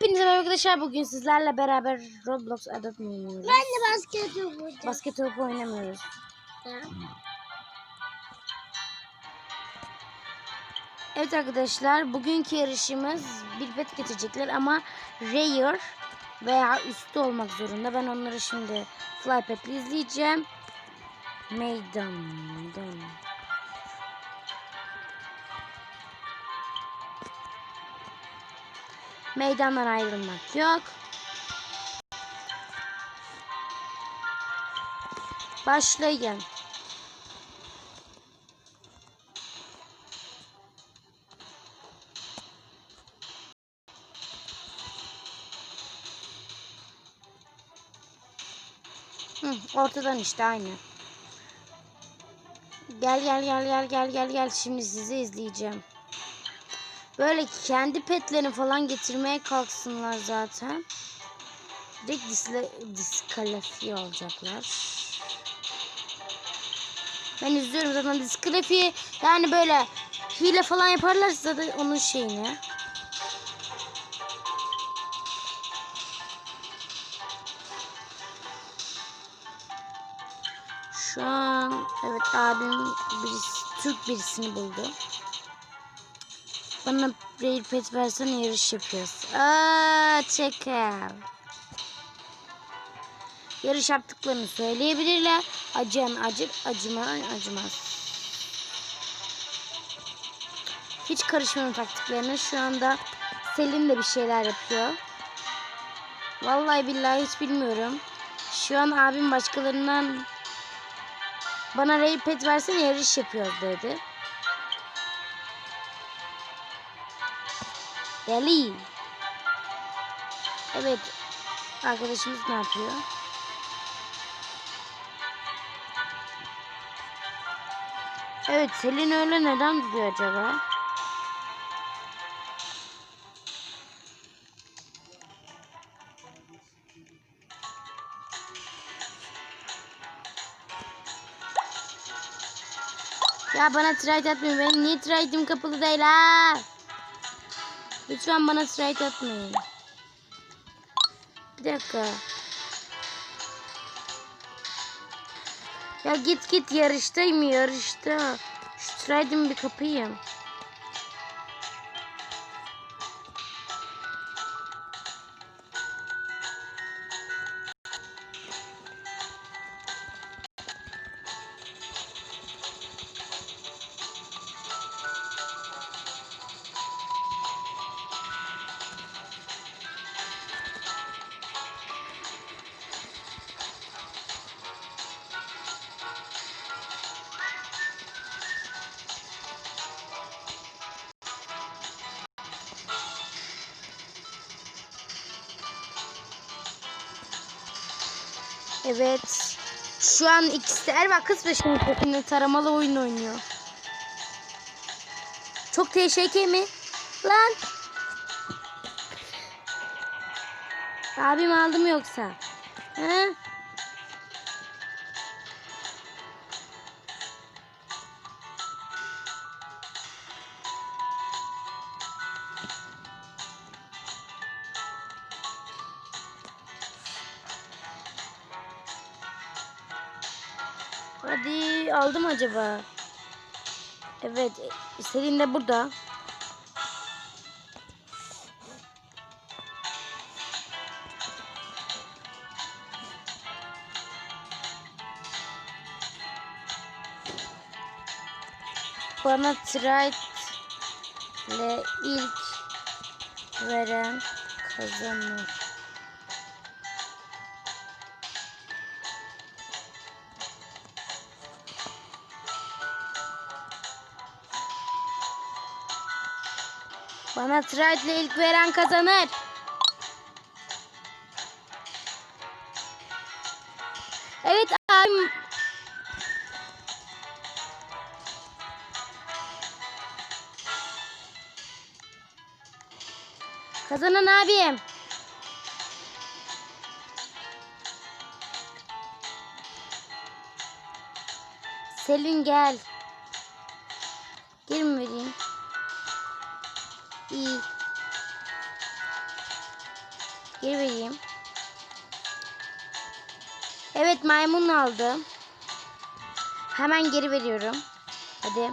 Hepinize merhaba arkadaşlar. Bugün sizlerle beraber Roblox Adopt oynuyoruz? Ben de basket yapacağım. Basket topu oynamıyoruz. Evet arkadaşlar bugünkü yarışımız bir pet getirecekler ama rare veya üstü olmak zorunda. Ben onları şimdi Flypet'le izleyeceğim. Meydandan. Meydandan ayrılmak yok. Başlayın. Hı, ortadan işte aynı. Gel gel gel gel gel gel gel şimdi sizi izleyeceğim. Böyle kendi petlerini falan getirmeye kalksınlar zaten. Direkt disle, diskalifiye olacaklar. Ben izliyorum zaten diskalifiye yani böyle hile falan yaparlarsa zaten onun şeyini. Şu an evet abim birisi, Türk birisini buldu. Bana Rare Pet versen yarış yapıyoruz. Aa, çeker. Yarış yaptıklarını söyleyebilirler. Acıyan acır, acımayan acımaz. Hiç karışmıyorum taktiklerine. Şu anda Selin de bir şeyler yapıyor. Vallahi billahi hiç bilmiyorum. Şu an abim başkalarından bana Rare Pet versene yarış yapıyoruz dedi. Deli. Evet. Arkadaşımız ne yapıyor? Evet Selin öyle neden duruyor acaba? Ya bana trade atmayın. Benim niye trade'im kapalı değil ha? Lütfen bana strike atmayın. Bir dakika. Ya git git yarıştayım yarışta. Şu stride'imi bir kapayım. Evet. Şu an ikisi Erva kız peşinde peşinde taramalı oyun oynuyor. Çok teşekkür mi? Lan. Abim aldı mı yoksa? He? Hadi aldım acaba? Evet, Selin de burada. Bana trade ile ilk veren kazanır. Bana ile ilk veren kazanır. Evet abim. Kazanan abim. Selin gel. Gir maymun aldı. Hemen geri veriyorum. Hadi.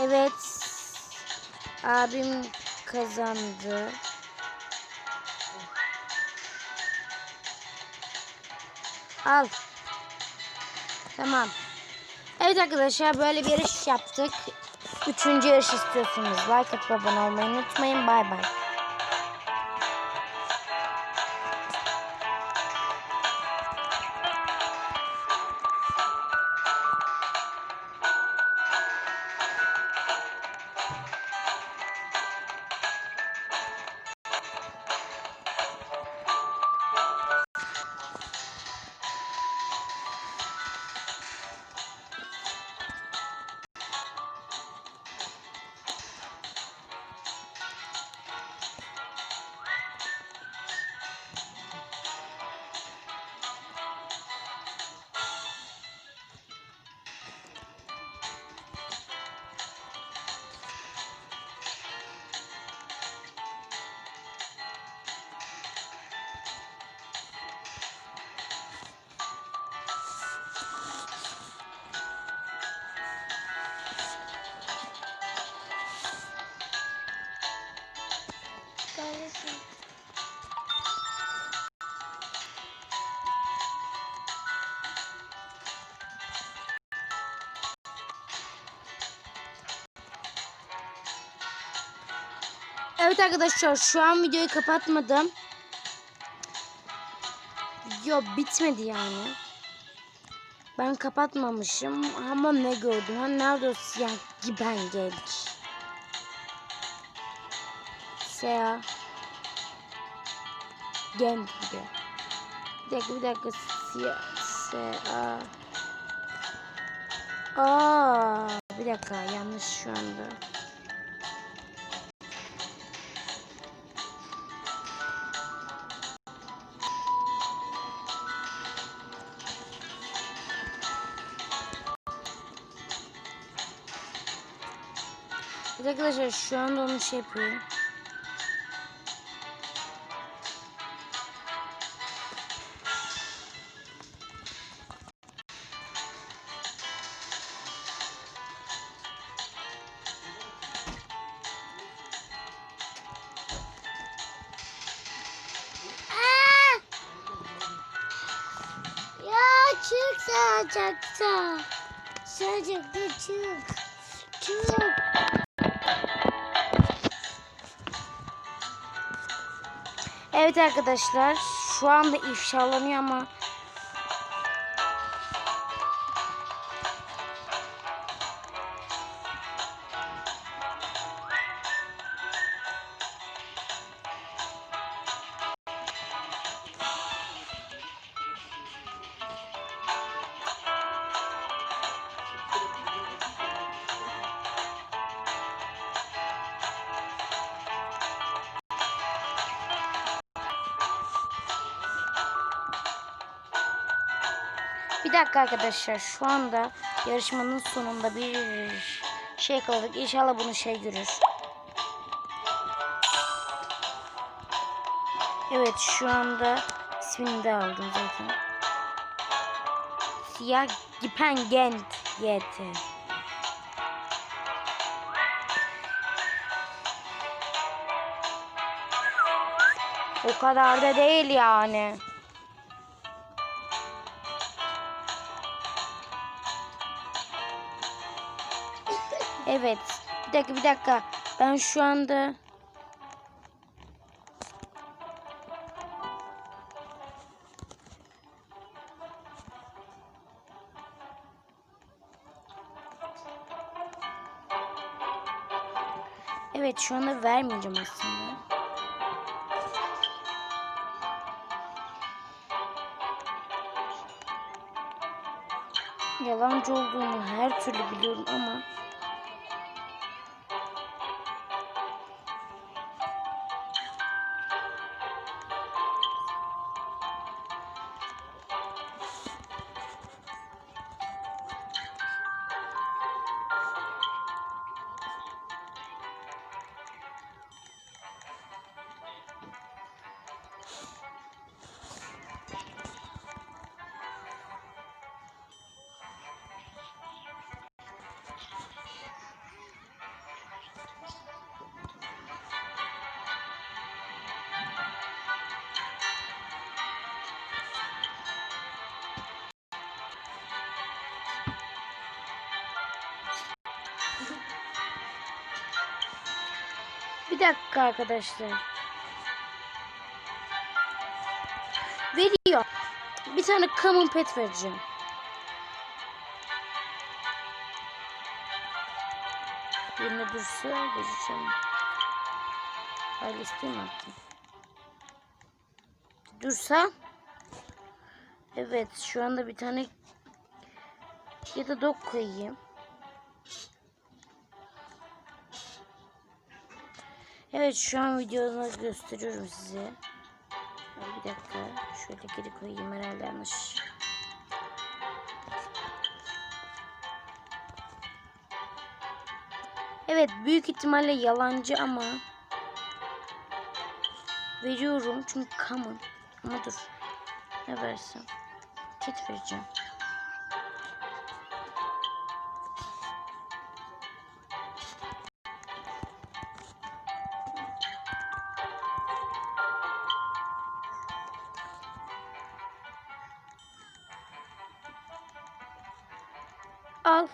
Evet. Abim kazandı. Al. Tamam. Evet arkadaşlar böyle bir yarış yaptık. Üçüncü yarış istiyorsunuz. Like atıp abone olmayı unutmayın. Bay bay. Evet arkadaşlar şu an videoyu kapatmadım. Yo bitmedi yani. Ben kapatmamışım ama ne gördüm? Ha nerede o siyah giben genç? Siyah genç gibi. Bir dakika bir dakika siyah siyah. Aa bir dakika yanlış şu anda. Evet arkadaşlar şu anda onu şey yapıyorum. Ya çık sıcakta. Sıcakta çık. Çık. Evet arkadaşlar şu anda ifşalanıyor ama bir dakika arkadaşlar şu anda yarışmanın sonunda bir şey kaldık. İnşallah bunu şey görür. Evet şu anda ismini de aldım zaten. Siyah Gipen Gent YT. O kadar da değil yani. Evet. Bir dakika bir dakika. Ben şu anda Evet şu anda vermeyeceğim aslında. Yalancı olduğunu her türlü biliyorum ama Bir dakika arkadaşlar. Veriyor. Bir tane common pet vereceğim. Yerine dursa vereceğim. Öyle isteyeyim artık. Dursa. Evet şu anda bir tane ya da dog koyayım. Evet şu an videoda gösteriyorum size. Bir dakika şöyle geri koyayım herhalde yanlış. Evet büyük ihtimalle yalancı ama veriyorum çünkü common. Ama dur ne versem kit vereceğim. Al.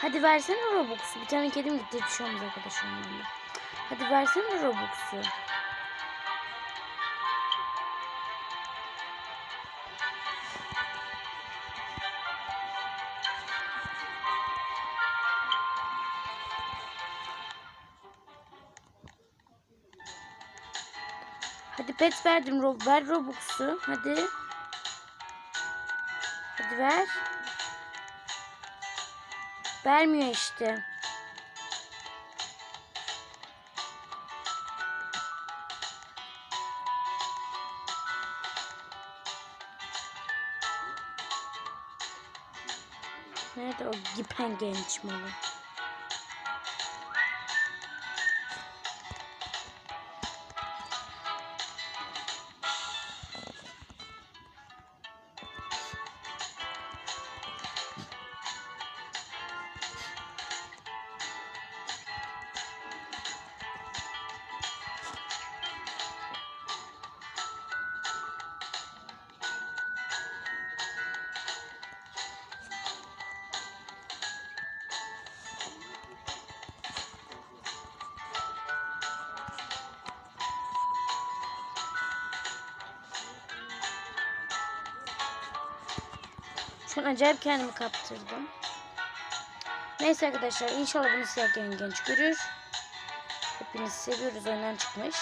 Hadi versene Robux'u. Bir tane kedim gitti düşüyoruz arkadaşımla. Hadi versene Robux'u. Hadi pet verdim. Rob ver Robux'u. Hadi. Hadi ver. Vermiyor işte. O gipen genç malı? Şu acayip kendimi kaptırdım. Neyse arkadaşlar inşallah bunu siyah genç görür. Hepinizi seviyoruz oyundan çıkmış.